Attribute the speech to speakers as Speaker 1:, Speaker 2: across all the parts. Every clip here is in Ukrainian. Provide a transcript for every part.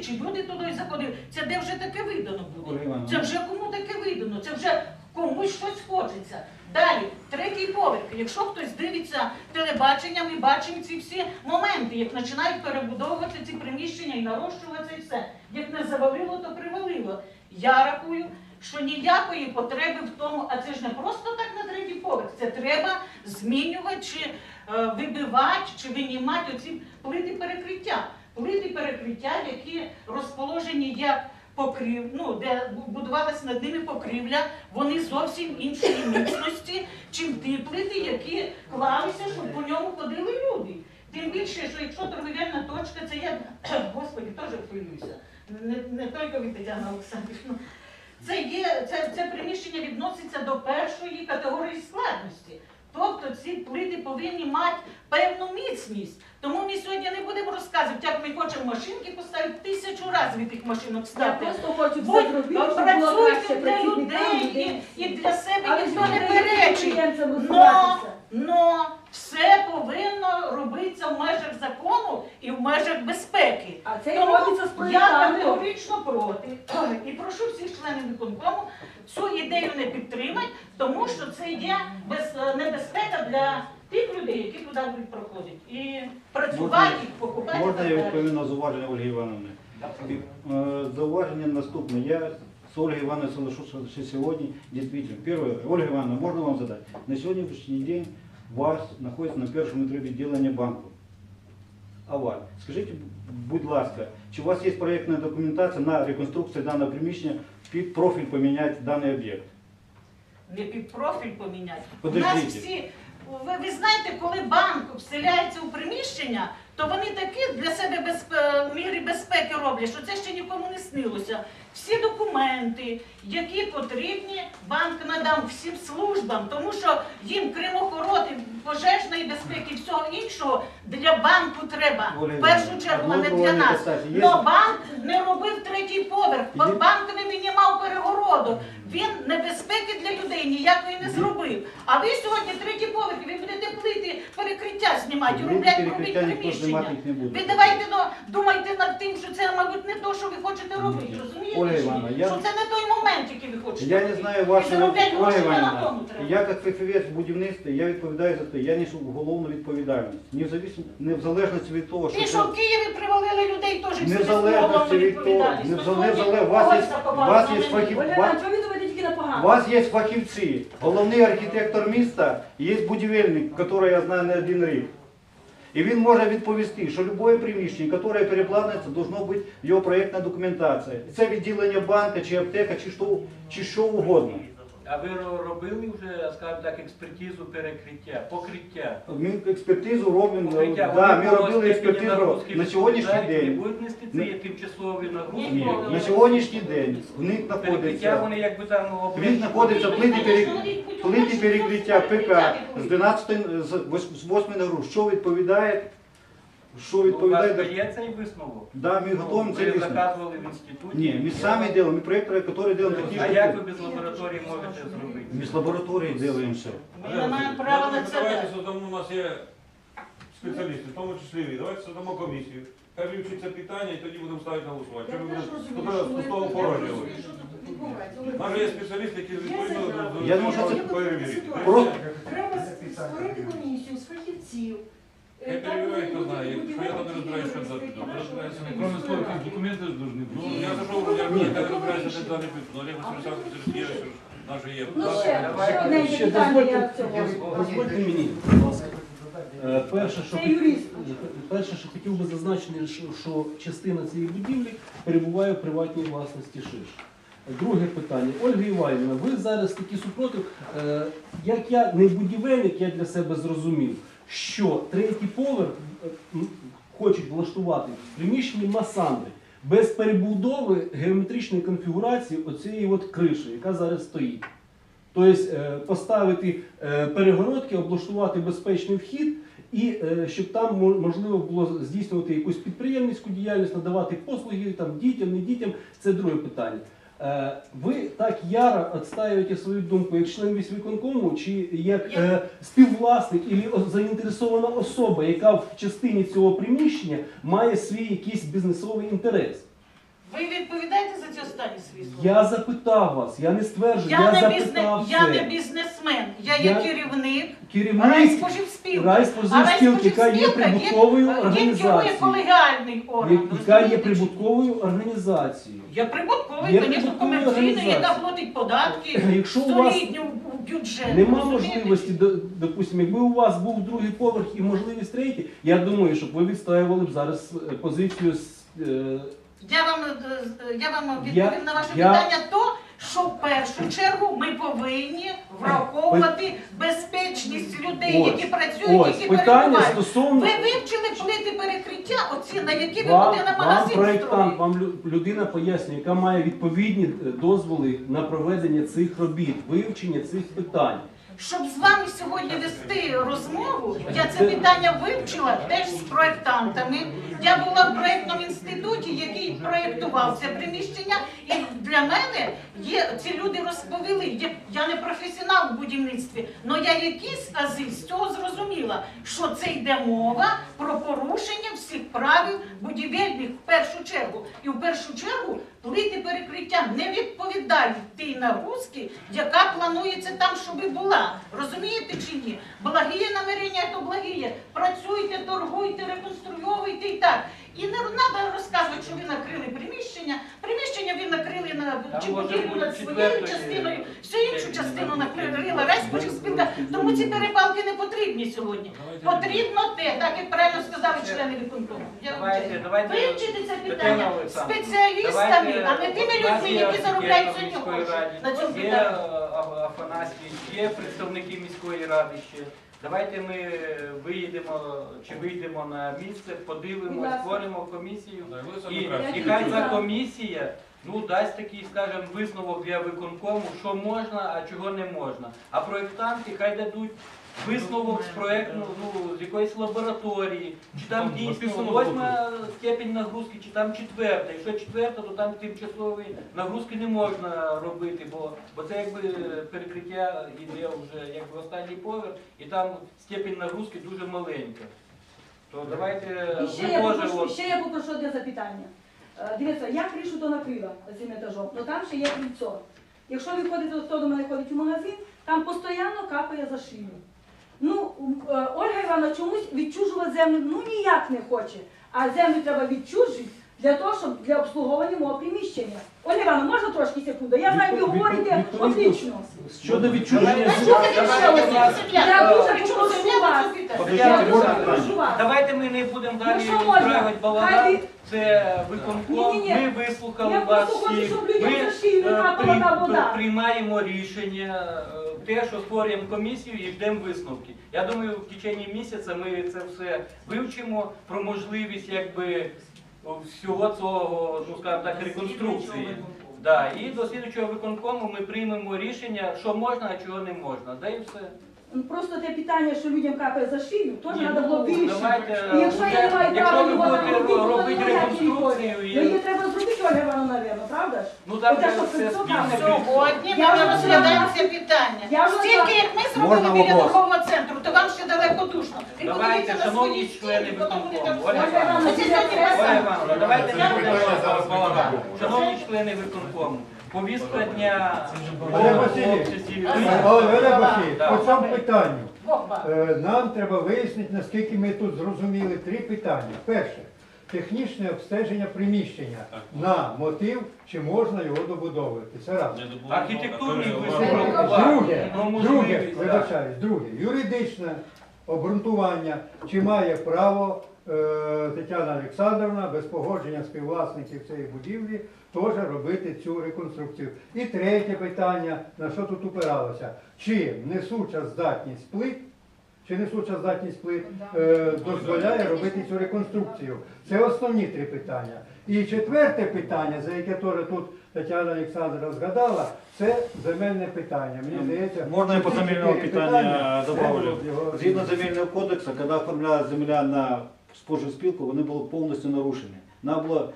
Speaker 1: чи люди туди заходили. Це де вже таке видано буде. Це вже кому таке видано, це вже комусь щось хочеться. Далі, третій поверх. Якщо хтось дивиться телебачення, ми бачимо ці всі моменти, як починають перебудовувати ці приміщення і нарощувати і все. Як не завалило, то привалило. Я рахую, що ніякої потреби в тому, а це ж не просто так на третій поверх. Це треба змінювати чи е, вибивати, чи винімати оці плити перекриття. Плити перекриття, які розположені як покрив, ну, де будувалася над ними покрівля, вони зовсім іншої міцності, чим ті плити, які клалися, щоб по ньому ходили люди. Тим більше, що якщо торговельна точка, це я, господи, теж хвилююся. Не, не тільки ви, Тетяна Олександрівна. Це є це, це приміщення відноситься до першої категорії складності. Тобто ці плити повинні мати певну міцність. Тому ми сьогодні не будемо розказувати, як ми хочемо машинки поставити тисячу разів від тих машинок
Speaker 2: Я
Speaker 1: ставити.
Speaker 2: просто хочу
Speaker 1: Будь-
Speaker 2: зробити, щоб було краще
Speaker 1: працюйте для людей і, і для себе ніхто не
Speaker 2: ж
Speaker 1: перечить. Но, но все повинно робитися в межах закону і в межах безпеки.
Speaker 2: А це
Speaker 1: Тому
Speaker 2: робиться з
Speaker 1: я
Speaker 2: проєктантом.
Speaker 1: категорично проти і прошу всіх членів виконкому цю ідею не підтримати, тому що це є без, е, небезпека для тих людей, які туди будуть проходити. І працювати, і покупати.
Speaker 3: Можна я відповім на зауваження Ольги Івановни? Е, Зауваження наступне. Я с Ольгой Ивановной соглашусь что сегодня. Действительно, первое, Ольга Ивановна, можно вам задать? На сегодняшний день вас находится на першому етапі відділення банку. Аваль. Скажіть, будь ласка, чи у вас є проєктна документація на реконструкцію даного приміщення під профіль поміняти даний об'єкт?
Speaker 1: не під профіль поміняти. У нас всі, ви, ви знаєте, коли банк вселяється у приміщення, то вони такі для себе безпе- міри безпеки роблять, що це ще нікому не снилося. Всі документи, які потрібні, банк надав всім службам, тому що їм крім охорони, пожежної безпеки і всього іншого для банку треба.
Speaker 3: Оля
Speaker 1: В першу чергу, а не для нас.
Speaker 3: Є-
Speaker 1: Но банк не робив третій поверх,
Speaker 3: Є-
Speaker 1: банк не мінімав todo. Він небезпеки для людей ніякої не зробив. А ви сьогодні третій поверх, ви будете плити перекриття знімати, роблять робити приміщення. Ви давайте ну, думайте над тим, що це, мабуть, не то, що ви хочете робити.
Speaker 3: Ні.
Speaker 1: Розумієте? Чи?
Speaker 3: Івановна, я-
Speaker 1: Що це не той момент, який ви хочете
Speaker 3: Я не
Speaker 1: робити.
Speaker 3: знаю
Speaker 1: І
Speaker 3: вашого
Speaker 1: заробляти
Speaker 3: Ольга
Speaker 1: гроші не на
Speaker 3: Іванівна,
Speaker 1: тому треба.
Speaker 3: Я як фахівець в будівництві, я відповідаю за те, я несу головну відповідальність. Не в, завис- не в залежності від того,
Speaker 1: Ті,
Speaker 3: що
Speaker 1: що в Києві привалили людей, теж всі
Speaker 3: не в залежності від того,
Speaker 1: відповідальність.
Speaker 3: не
Speaker 1: Ну,
Speaker 3: вас є, вас є фахів, ва- у вас є фахівці, головний архітектор міста, є будівельник, якого я знаю не один рік. І він може відповісти, що будь-яке приміщення, яке перепланується, должно бути його проєктна документація. Це відділення банка, чи аптека, чи що, чи що угодно.
Speaker 4: А ви робили вже, скажімо так, експертизу перекриття, покриття?
Speaker 3: Ми експертизу робимо,
Speaker 4: Покриття,
Speaker 3: да,
Speaker 4: вони
Speaker 3: ми
Speaker 4: по
Speaker 3: робили
Speaker 4: степені
Speaker 3: експертизу
Speaker 4: нагрузки
Speaker 3: на сьогоднішній
Speaker 4: відповідають, Не
Speaker 3: день.
Speaker 4: будуть нести це є тимчасові нагрузки?
Speaker 3: Ні, на сьогоднішній день в них
Speaker 4: Перекриття
Speaker 3: знаходиться,
Speaker 4: вони якби там
Speaker 3: в них
Speaker 4: обличчя.
Speaker 3: знаходиться плити, перек... плити перекриття ПК з 12 з вось- з 8 на гру. Що відповідає? Що
Speaker 4: У вас є цей висновок?
Speaker 3: Да, ми готуємо це
Speaker 4: Ви
Speaker 3: висновок.
Speaker 4: заказували в інституті?
Speaker 3: Ні, ми самі робимо, ми проєктори, які робимо такі
Speaker 4: А як ви без лабораторії можете зробити?
Speaker 3: Ми з лабораторії робимо все.
Speaker 1: Ми не маємо права на це.
Speaker 5: Давайте создамо, у нас є спеціалісти, в тому числі ви. Давайте создамо комісію. Хай вивчить це питання і тоді будемо ставити на голосування. Чи ми будемо з пустого порожнього? У нас же є спеціалісти, які відповідно
Speaker 3: Я думаю, що це
Speaker 6: Треба створити комісію з фахівців.
Speaker 5: Я перевіряю, хто знає, якщо я там не розбираюся, що дати. Розбираюся не
Speaker 7: Кроме того, как документы же должны
Speaker 5: Ну,
Speaker 7: быть.
Speaker 5: я зайшов, я я не розбираюся, де даний пункт. Ну, Олег Васильович Сергійович, наш є.
Speaker 2: Ну ще,
Speaker 4: Давай.
Speaker 2: ще одне
Speaker 7: Ще
Speaker 2: питання я
Speaker 7: дозвольте,
Speaker 2: цього.
Speaker 7: дозвольте мені, будь ласка. Е, Перше, що,
Speaker 2: Це
Speaker 7: хот-
Speaker 2: юрист.
Speaker 7: перше, що хотів би зазначити, що, що частина цієї будівлі перебуває в приватній власності ШИШ. Друге питання. Ольга Іванівна, ви зараз такі супротив, е, як я не будівельник, я для себе зрозумів, що третій поверх е, хочуть влаштувати в приміщенні масандри без перебудови геометричної конфігурації оцієї от криші, яка зараз стоїть. Тобто е, поставити е, перегородки, облаштувати безпечний вхід, і щоб там можливо було здійснювати якусь підприємницьку діяльність, надавати послуги дітям, не дітям, це друге питання. Е, Ви так яро відстаюєте свою думку як член військвиконкому, чи як е, співвласник або заінтересована особа, яка в частині цього приміщення має свій якийсь бізнесовий інтерес.
Speaker 1: Ви відповідаєте за ці останні свої слова?
Speaker 7: Я запитав вас, я не стверджую,
Speaker 1: Я,
Speaker 7: я,
Speaker 1: не,
Speaker 7: запитав
Speaker 1: бізне...
Speaker 7: це.
Speaker 1: я не бізнесмен, я є
Speaker 7: Я-
Speaker 1: керівник
Speaker 7: Керівник
Speaker 1: райспоживспілки.
Speaker 7: райспоживспілки, яка є прибутковою
Speaker 1: Він керує
Speaker 7: організацією.
Speaker 1: колегальний орган.
Speaker 7: яка є
Speaker 1: розумієте?
Speaker 7: прибутковою організацією.
Speaker 1: Я прибутковий,
Speaker 7: Є
Speaker 1: звісно, комерційний, яка
Speaker 7: організація.
Speaker 1: платить податки,
Speaker 7: Якщо у вас
Speaker 1: солідні в бюджет.
Speaker 7: Нема
Speaker 1: розумієте?
Speaker 7: можливості, до- допустимо, якби у вас був другий поверх і можливість третій, я думаю, щоб ви відстоювали б зараз е, позицію з, е,
Speaker 1: Я вам, е, е, я вам
Speaker 7: Я-
Speaker 1: відповім на ваше
Speaker 7: я-
Speaker 1: питання то, що в першу чергу ми повинні враховувати безпечність людей,
Speaker 7: Ось,
Speaker 1: які працюють,
Speaker 7: ось
Speaker 1: які
Speaker 7: питання
Speaker 1: перебувають.
Speaker 7: стосовно
Speaker 1: Ви вивчили плити перекриття, оці, на які ви
Speaker 7: вам,
Speaker 1: будете на
Speaker 7: вам
Speaker 1: магазин
Speaker 7: проєктант,
Speaker 1: строїти?
Speaker 7: вам лю- людина пояснює, яка має відповідні е, дозволи на проведення цих робіт, вивчення цих питань.
Speaker 1: Щоб з вами сьогодні вести розмову, я це питання вивчила теж з проєктантами. Я була в проєктному інституті, який проєктував це приміщення, і для мене є ці люди розповіли. Я, не професіонал в будівництві, але я якісь ази з цього зрозуміла, що це йде мова про порушення всіх правил будівельних в першу чергу. І в першу чергу плити перекриття не відповідають тій нагрузки, яка планується там, щоб була. Розумієте чи ні? Благіє намірення, то благіє. Працюйте, торгуйте, реконструйовуйте і так. І не треба розказувати, що ви накрили приміщення. Приміщення ви накрили на чи будівлю над своєю частиною,
Speaker 4: е,
Speaker 1: всю іншу частину накрила Райспоживспілка. Тому ці перепалки не потрібні сьогодні. Потрібно те, так як правильно сказали члени виконкому. Вивчити це питання спеціалістами, а не тими людьми, які заробляють сьогодні гроші на цьому питанні.
Speaker 4: Афанасій, є представники міської ради ще. Давайте ми виїдемо чи вийдемо на місце,
Speaker 2: подивимося,
Speaker 4: подивимось, створимо комісію. І, і хай ця комісія ну, дасть такий, скажімо, висновок для виконкому, що можна, а чого не можна. А проєктанти хай дадуть висновок з проєкту, ну, з якоїсь лабораторії, чи там дійсно восьма степень нагрузки, чи там четверта. Якщо четверта, то там тимчасові нагрузки не можна робити, бо, бо це якби перекриття йде вже як в останній поверх, і там степень нагрузки дуже маленька. То давайте
Speaker 2: І ще я попрошу,
Speaker 4: от-
Speaker 2: ще я попрошу одне запитання. Е, Дивіться, я кришу то накрила цим етажом, але там ще є крильцо. Якщо ви ходите, хто до мене ходить у магазин, там постійно капає за шию. Ну, е, Ольга Івановна чомусь відчужувати землю ну ніяк не хоче. А землю треба відчужити для того, щоб для обслуговування мого приміщення. Ольга Івановна, можна трошки секунду? Я знаю, ви говорите отлично.
Speaker 7: щодо відчуження
Speaker 1: Та
Speaker 7: з-
Speaker 1: що ти
Speaker 2: Я дуже Вас. Я прошу вас.
Speaker 4: Давайте ми не будемо далі
Speaker 2: Ну, що можна?
Speaker 4: устраювати балаган.
Speaker 2: Хай
Speaker 4: Це виконком.
Speaker 2: Ні-ні-ні.
Speaker 4: Ми вислухали
Speaker 2: Я
Speaker 4: вас
Speaker 2: просто хочу,
Speaker 4: всіх.
Speaker 2: щоб людям
Speaker 4: Ми
Speaker 2: за шию не
Speaker 4: е,
Speaker 2: капала та вода.
Speaker 4: приймаємо рішення, е, те, що створюємо комісію і ждемо висновки. Я думаю, в течение місяця ми це все вивчимо про можливість якби всього цього, ну скажімо так, реконструкції. Да, і до слідчого виконкому ми приймемо рішення, що можна, а чого не можна. Да і все.
Speaker 2: Ну, Просто те питання, що людям капає за шию, теж
Speaker 4: Ні,
Speaker 2: треба було
Speaker 4: ну,
Speaker 2: вирішити.
Speaker 4: давайте,
Speaker 2: І якщо я не маю
Speaker 4: якщо
Speaker 2: права
Speaker 4: ви
Speaker 2: його
Speaker 4: будете
Speaker 2: робити, то
Speaker 4: робити
Speaker 2: не моя
Speaker 4: реконструкцію і-
Speaker 2: Її треба зробити, Ольга Івановна, напевно, правда ж?
Speaker 4: Ну
Speaker 2: що
Speaker 4: все
Speaker 2: це
Speaker 4: спільне
Speaker 2: саме.
Speaker 1: Сьогодні ми
Speaker 2: Я вже
Speaker 1: розглядаємо це питання.
Speaker 2: Вже
Speaker 1: Стільки, як ми зробили
Speaker 3: Можна
Speaker 1: біля
Speaker 3: вопрос?
Speaker 1: торгового центру, то вам ще далеко душно.
Speaker 4: Давайте,
Speaker 1: на
Speaker 4: шановні
Speaker 1: свої стіни,
Speaker 4: члени
Speaker 1: потім будете
Speaker 4: виконкому. Ольга
Speaker 2: Івановна,
Speaker 1: Оце сьогодні
Speaker 4: Ольга
Speaker 1: писати.
Speaker 4: Івановна, давайте не будемо зараз балаган. Шановні члени виконкому, повістка дня
Speaker 8: Олег Васильович, Олег Васильович, по цьому питанню. Е, нам треба вияснити, наскільки ми тут зрозуміли три питання. Перше, технічне обстеження приміщення на мотив, чи можна його добудовувати. Це раз.
Speaker 4: архітектурний
Speaker 5: Друге.
Speaker 8: Друге, вибачаюсь, друге, юридичне обґрунтування, чи має право Тетяна Олександровна без погодження співвласників цієї будівлі теж робити цю реконструкцію. І третє питання, на що тут упиралося, чи несуча здатність плит, чи несуча здатність плит е, дозволяє робити цю реконструкцію. Це основні три питання. І четверте питання, за яке теж тут Тетяна Олександровна згадала, це земельне питання. Мені здається,
Speaker 3: Можно я по земельного
Speaker 8: чотири
Speaker 3: питання добавлю? Згідно земельного кодексу, коли оформлялася земля на споживспілку, вони були повністю нарушені. Треба було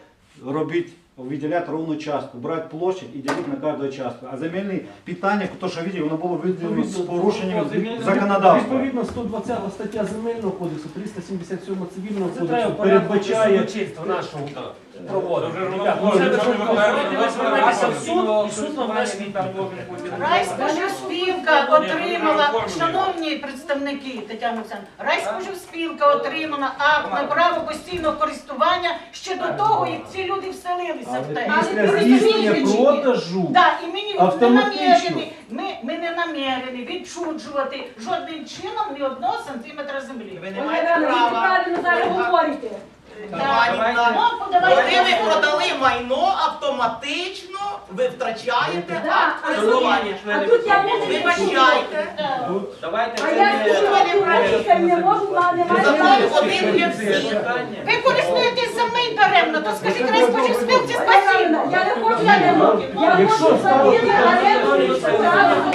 Speaker 3: робити, виділяти ровну частку, брати площадь і ділити на кожну частку. А земельні питання, то що видів, воно було виділено з порушенням законодавства.
Speaker 7: Відповідно, 120 стаття земельного кодексу, 377 цивільного
Speaker 9: Це
Speaker 7: кодексу
Speaker 9: треба
Speaker 7: передбачає
Speaker 9: судочинства нашого проводити.
Speaker 5: Дуже
Speaker 9: Ребят,
Speaker 5: ну,
Speaker 9: це ви звернетеся
Speaker 5: ну,
Speaker 9: в суд, і суд вам дасть відповідь.
Speaker 1: Райспоживспілка отримала, шановні представники Тетяна Олександровна, Райспоживспілка отримала акт на право постійного користування ще до того, як ці люди вселилися в те.
Speaker 7: Але після здійснення продажу
Speaker 1: Да, і ми не- намірені, ми, ми не намірені відчуджувати жодним чином ні одного сантиметра землі.
Speaker 10: Ви не маєте
Speaker 2: Івановна, ви
Speaker 10: права.
Speaker 2: неправильно зараз говорите.
Speaker 1: Ну.
Speaker 10: Коли ви продали майно, автоматично ви втрачаєте акт
Speaker 2: а тут,
Speaker 10: користування.
Speaker 2: а тут я можу
Speaker 10: Ви вибачайте.
Speaker 4: Давайте
Speaker 2: А
Speaker 4: це
Speaker 2: я
Speaker 4: не-
Speaker 2: з не можу, вона не має
Speaker 10: Закон один для всіх.
Speaker 1: Ви користуєтесь землею даремно, то скажіть
Speaker 2: Івановна,
Speaker 1: спасибо.
Speaker 2: Я не хочу, я не можу. Я можу
Speaker 7: ставити
Speaker 2: але я можу відправити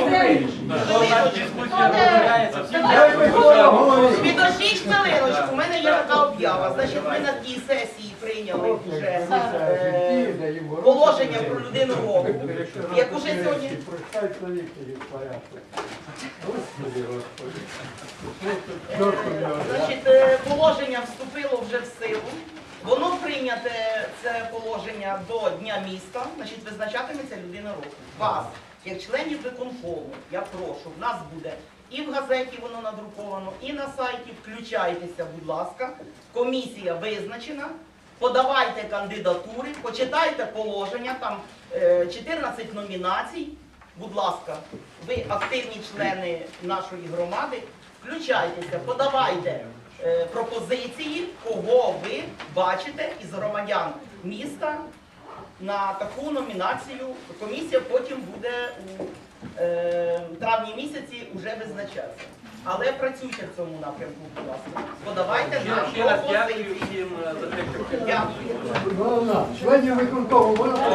Speaker 2: землю.
Speaker 10: Підождіть хвилиночку, у мене є така об'ява. Значить, ми на тій сесії прийняли вже е, положення про людину року. Як уже сьогодні Значить, е, положення вступило вже в силу. Воно прийняте це положення до Дня міста, значить, визначатиметься людина року. Вас, як членів виконкому, я прошу, в нас буде і в газеті воно надруковано, і на сайті. Включайтеся, будь ласка. Комісія визначена. Подавайте кандидатури, почитайте положення, там е, 14 номінацій. Будь ласка, ви активні члени нашої громади, включайтеся, подавайте е, пропозиції, кого ви бачите із громадян міста на таку номінацію. Комісія потім буде у е, травні місяці вже визначатися. Але працюйте в цьому напрямку, будь ласка. Подавайте нам
Speaker 4: Ще раз дякую
Speaker 10: пропозиції.
Speaker 4: всім е, за те, що
Speaker 10: Дякую.
Speaker 8: Виконкому можна